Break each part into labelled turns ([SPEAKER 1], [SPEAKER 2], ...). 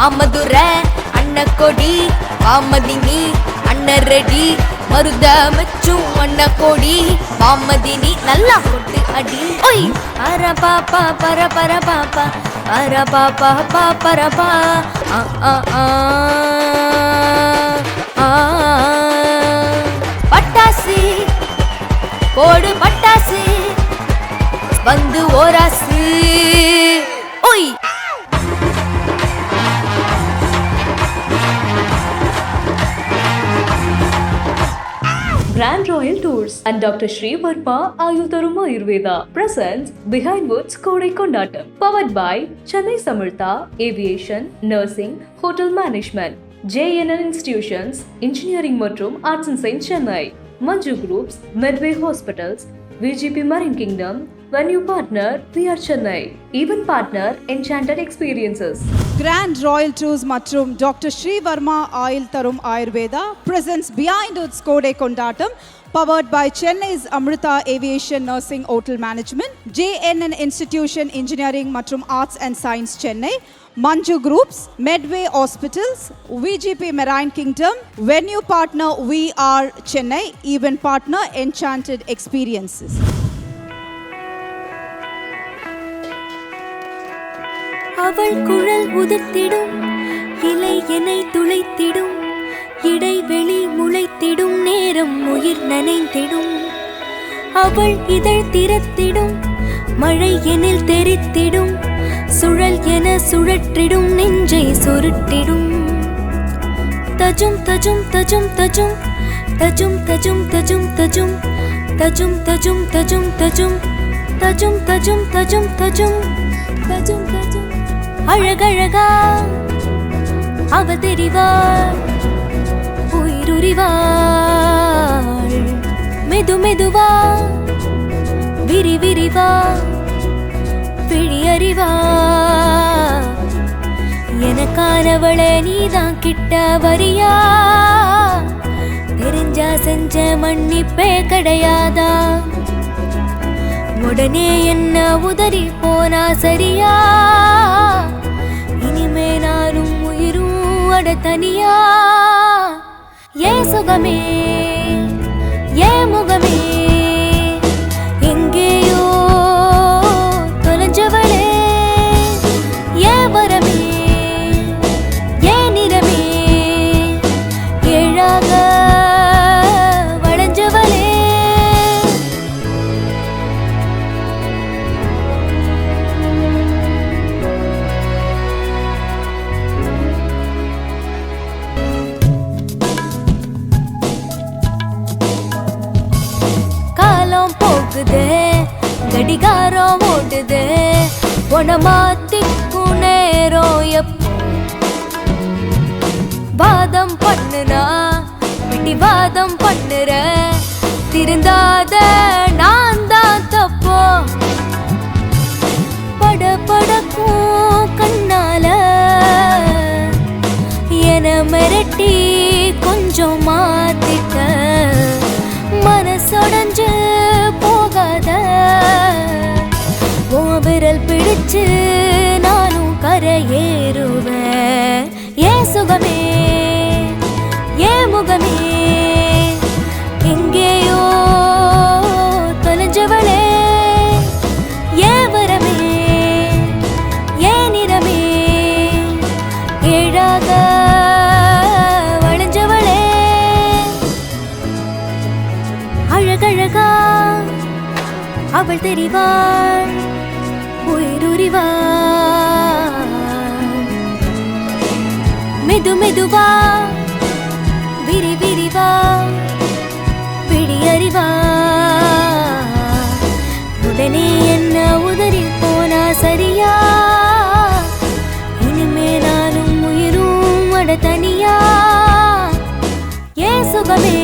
[SPEAKER 1] மாமதுர அண்ண கொடி மாமதினி அண்ணரடி மருதமச்சும் அண்ண கொடி மாமதினி நல்லா கொட்டு அடி. ஒய் அர பாப்பா பர பர பாப்பா பர பாப்பா பா பர பா. ஆ ஆ. ஆ. பட்டாசு. போடு பட்டாசு. வந்து ஓராசு.
[SPEAKER 2] Grand Royal Tours and Dr. Sri Varma Ayutharum Ayurveda presents Behind Woods Kodai Kondatam. Powered by Chennai Samartha Aviation, Nursing, Hotel Management, JNN Institutions, Engineering மற்றும் Arts and Science Chennai, Manju Groups, Medway Hospitals, VGP Marine Kingdom, when you partner are Chennai. Even partner Enchanted Experiences.
[SPEAKER 3] Grand Royal Tours மற்றும் doctor Srivarma oil Ayurveda Ayurveda behind its its கோடை கொண்டாட்டம் powered by Chennai's Amrita Aviation Nursing Hotel Management, JNN Institution Engineering Matrum Arts and Science Chennai, Manju Groups, Medway Hospitals, VGP Marine Kingdom, Venue Partner We Are Chennai, Event Partner Enchanted Experiences.
[SPEAKER 1] அவள் குழல் உதிர்த்திடும் இலை எனை துளைத்திடும் இடைவெளி முளைத்திடும் நேரம் உயிர் நனைந்திடும் அவள் இதழ் திறத்திடும் மழை எனில் தெரித்திடும் சுழல் என சுழற்றிடும் நெஞ்சை சுருட்டிடும் தஜும் தஜும் தஜும் தஜும் தஜும் தஜும் தஜும் தஜும் தஜும் தஜும் தஜும் தஜும் தஜும் தஜும் தஜும் தஜும் தஜும் தஜும் அழகழகா அவ தெரிவாள் உயிருரிவாள் மெது மெதுவா விரி விரிவா பிழியறிவா எனக்கானவளை நீதான் கிட்ட வரியா? தெரிஞ்சா செஞ்ச மன்னிப்பே கிடையாதா? உடனே என்ன உதறி போனா சரியா? நானும் உயிரும் அட தனியா? ஏ சுகமே? ஏ முகமே? ಗುಣಮಾ ತಿಕ್ಕು ನೇರೋಯಪ್ಪ வாதம் பண்ணுனா விட்டி வாதம் பண்ணுற. திருந்தாத நான் தான் தப்போ விரல் பிடிச்சு நானும் கரையேறுவேன் ஏன் சுகமே ஏன் முகமே எங்கேயோ தொலைஞ்சவளே. ஏன் வரமே ஏன் நிறமே ஏழாக வளைஞ்சவளே அழகழகா அவள் தெரிவாள். உயிருரிவாள் மெது மெதுவா விரி விரிவா விடியறிவா உடனே என்ன உதறி போனா சரியா? இனிமே நானும் உயிரும் அட தனியா ஏன் சுகமே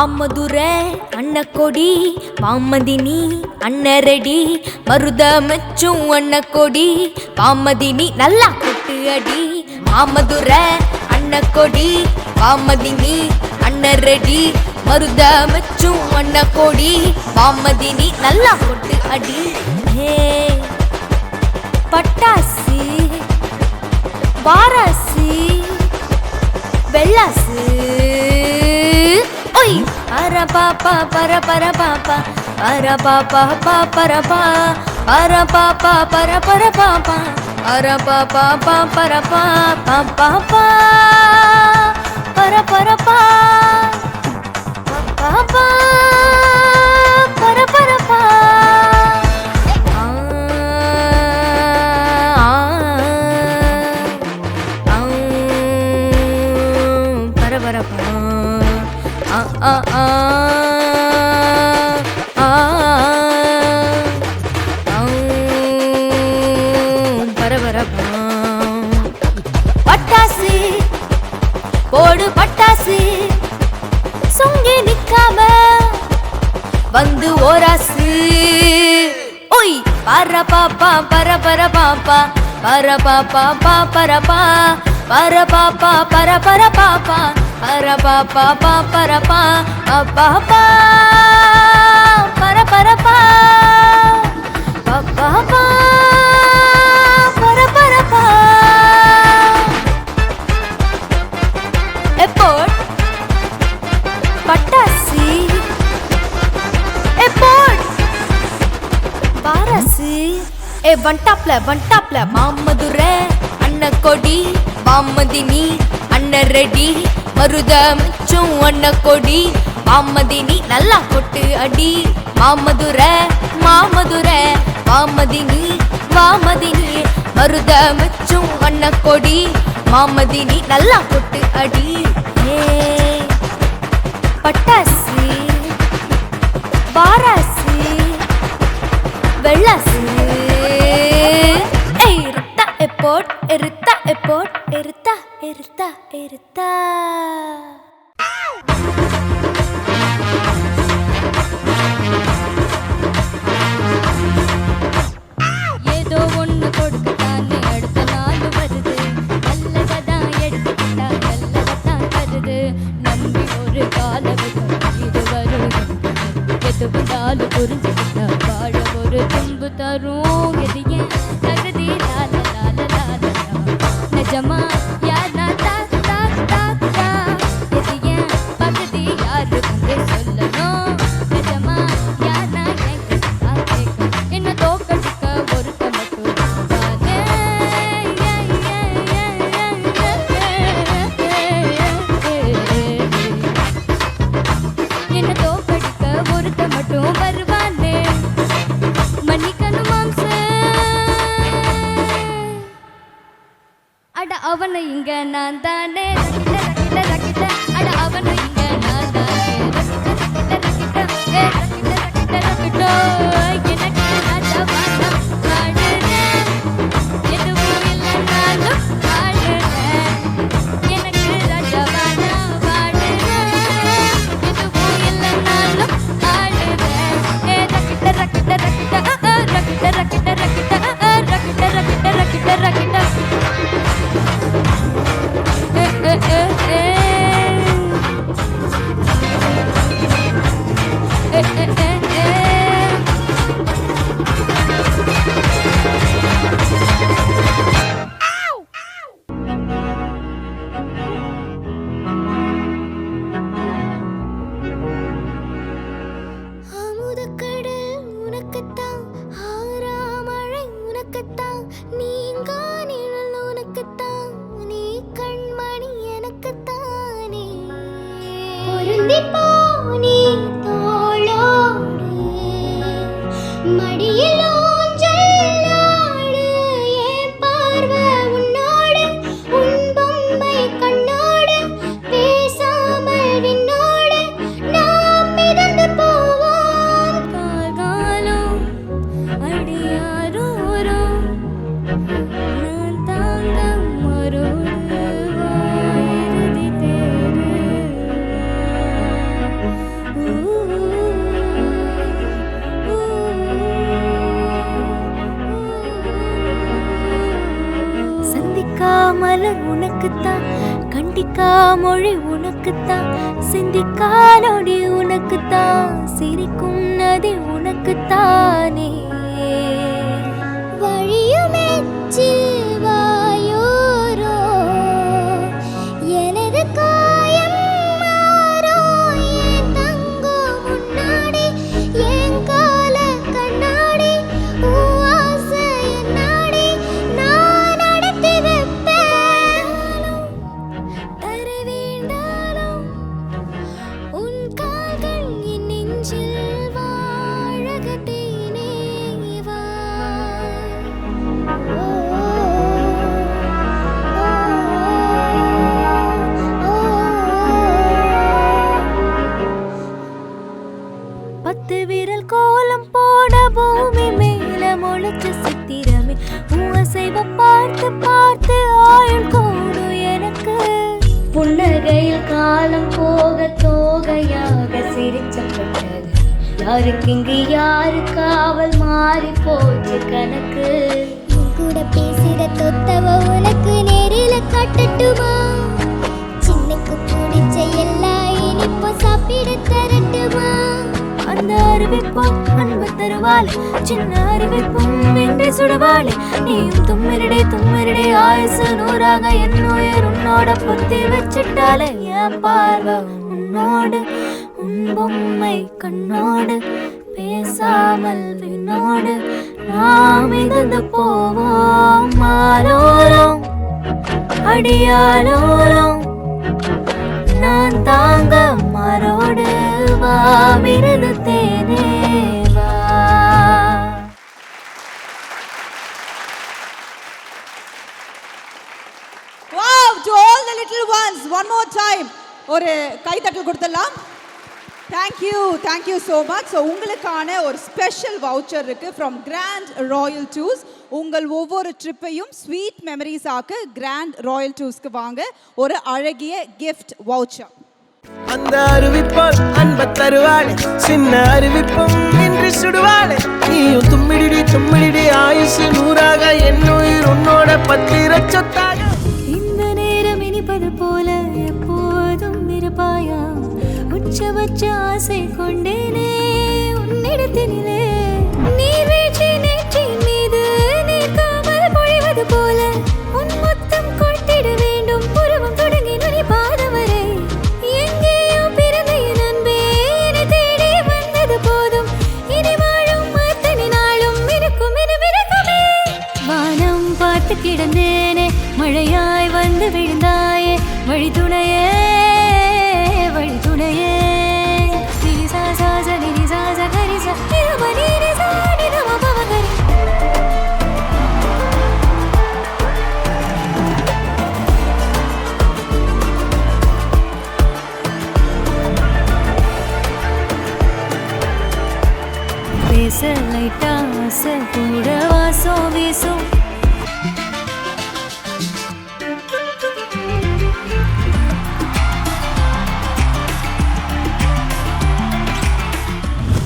[SPEAKER 1] மாமதுரை அன்னக்கொடி. மாமதினி அன்னரடி. மருதமச்சும் அன்னக்கொடி. மாமதினி நல்லா கொட்டு அடி. மாமதுரை அன்னக்கொடி. மாமதினி அன்னரடி. மருதமச்சும் அன்னக்கொடி. மாமதினி நல்லா கொட்டு அடி. ஹே பட்டாசு வாராசு வெள்ளாசு. பர பாப்பா பர பர பாப்பா பர பாப்பா பா. பர பா பர பாப்பா பர பர பாப்பா பர பாப்பா பா பர பா பர பாப்பா பர பர ஏ வண்டாப்ல வண்டாப்ல மாமதுர மாமதுரை அன்னக்கொடி மாமதினி ரெடி மருத மிச்சும் அன்னக்கொடி மாமதினி. நல்லா கொட்டு அடி. மாமதுரை மாமதுரை மாமதினி மாமதினி. மருத மிச்சும் அன்னக்கொடி மாமதினி. நல்லா கொட்டு அடி. ஏ பட்டாசு பாராசு வெள்ளாசு. எப்போட் இருத்தா எப்போட் இருத்தா இருத்தா இருத்தா
[SPEAKER 4] ஏதோ ஒண்ணு கொடுக்கத்தானே அடுத்த நாள் வருது நல்லதான் எடுத்துக்கிட்டா நல்லதான் தருது நம்பி ஒரு காலம் இது வரும் எது வந்தாலும் புரிஞ்சுக்கிட்டா வாழ ஒரு துன்பு தரும் எது ஏன்
[SPEAKER 1] जमा மொழி உனக்குத்தான் சிந்திக்கா நொடி உனக்குத்தான் சிரிக்கும் நதி உனக்குத்தானே. வழியுமே யாருக்கு இங்கு யாரு காவல் மாறி போச்சு கணக்கு? கூட பேசுற தொத்தவ உனக்கு நேரில காட்டட்டுமா? சின்னுக்கு பிடிச்ச எல்லா இனிப்பும் சாப்பிட தரட்டுமா? அந்த அறிவிப்பும் அன்பு தருவாளே சின்ன அறிவிப்பும் வென்று சுடுவாளே. நீயும் தும்மிரடே தும்மிரடே ஆயுசு நூறாக என் உயிர் உன்னோட புத்தி வச்சிட்டாலே என் பார்வை உன்னோடு உன் பொம்மை கண்ணோடு பேசாமல் வினோடு நாம் இருந்து போவோம் மாலோரம் அடியாலோரம் நான் தாங்க மரோடு வாமிருந்து மிருது தேனே வா.
[SPEAKER 3] Wow, to all the little ones, one more time. ஒரு கைத்தட்டல் கொடுத்துடலாம். Thank you thank you so much so உங்களுக்கான ஒரு ஸ்பெஷல் வவுச்சர் இருக்கு ஃப்ரம் கிராண்ட் ராயல் டூர்ஸ் உங்கள் ஒவ்வொரு ட்ரிப்பையும் ஸ்வீட் மெமரிஸ் ஆக்க கிராண்ட் ராயல் டூர்ஸ்க்கு வாங்க. ஒரு அழகிய கிஃப்ட் வவுச்சர்
[SPEAKER 5] அந்த அறிவிப்பால் அன்ப தருவாளே சின்ன அறிவிப்பும் இன்று சுடுவாளே. நீயும் தும்மிடிடி தும்மிடிடி ஆயுசு நூறாக என் உயிர் உன்னோட பத்திர சொத்தாக.
[SPEAKER 1] இந்த நேரம் இனிப்பது போல எப்போதும் இருப்பாயா? ಹುಚ್ಚವಚ್ಚ ಆಸೆ ಕೊಂಡೇನೆ ಉನ್ನೆಡೆ ತಿನ್ನಿಲೆ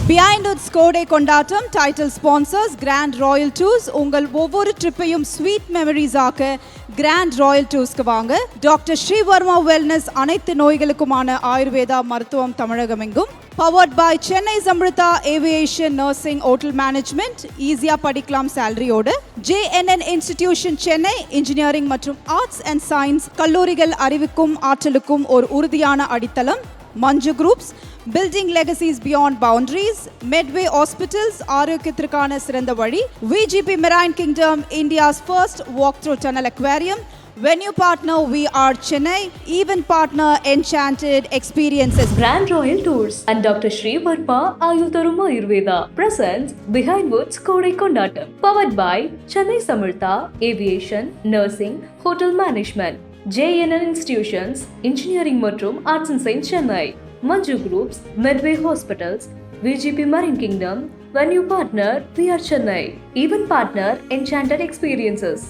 [SPEAKER 3] பிஹைண்ட் உட்ஸ் கோடை கொண்டாட்டம் title sponsors grand royal tours உங்கள் ஒவ்வொரு ட்ரிப்பையும் ஸ்வீட் மெமரிஸ் ஆக்க கிராண்ட் ராயல் டூர்ஸ்க்கு வாங்க. டாக்டர் ஸ்ரீவர்மா வெல்னஸ் அனைத்து நோய்களுக்குமான ஆயுர்வேதா மருத்துவம் தமிழகம் எங்கும் powered by Chennai Samrudha aviation nursing hotel management ஈஸியாக படிக்கலாம் சேலரியோடு ஜேஎன்என் இன்ஸ்டிடியூஷன் சென்னை இன்ஜினியரிங் மற்றும் ஆர்ட்ஸ் அண்ட் சயின்ஸ் கல்லூரிகள் அறிவுக்கும் ஆற்றலுக்கும் ஒரு உறுதியான அடித்தளம். Manju groups building legacies beyond boundaries Medway hospitals ஆரோக்கியத்திற்கான சிறந்த வழி VGP marine kingdom India's first walk through tunnel aquarium venue partner we are Chennai even partner enchanted experiences
[SPEAKER 2] Grand Royal Tours and Dr. Sri Varma Ayutharum Ayurveda presents Behind Woods Kodai Kondatam. Powered by Chennai Samartha Aviation, Nursing, Hotel Management, JNN Institutions, Engineering மற்றும் Arts and Science Chennai, Manju Groups, Medway Hospitals, VGP Marine Kingdom, Venue Partner, PR Chennai, Even Partner, Enchanted Experiences.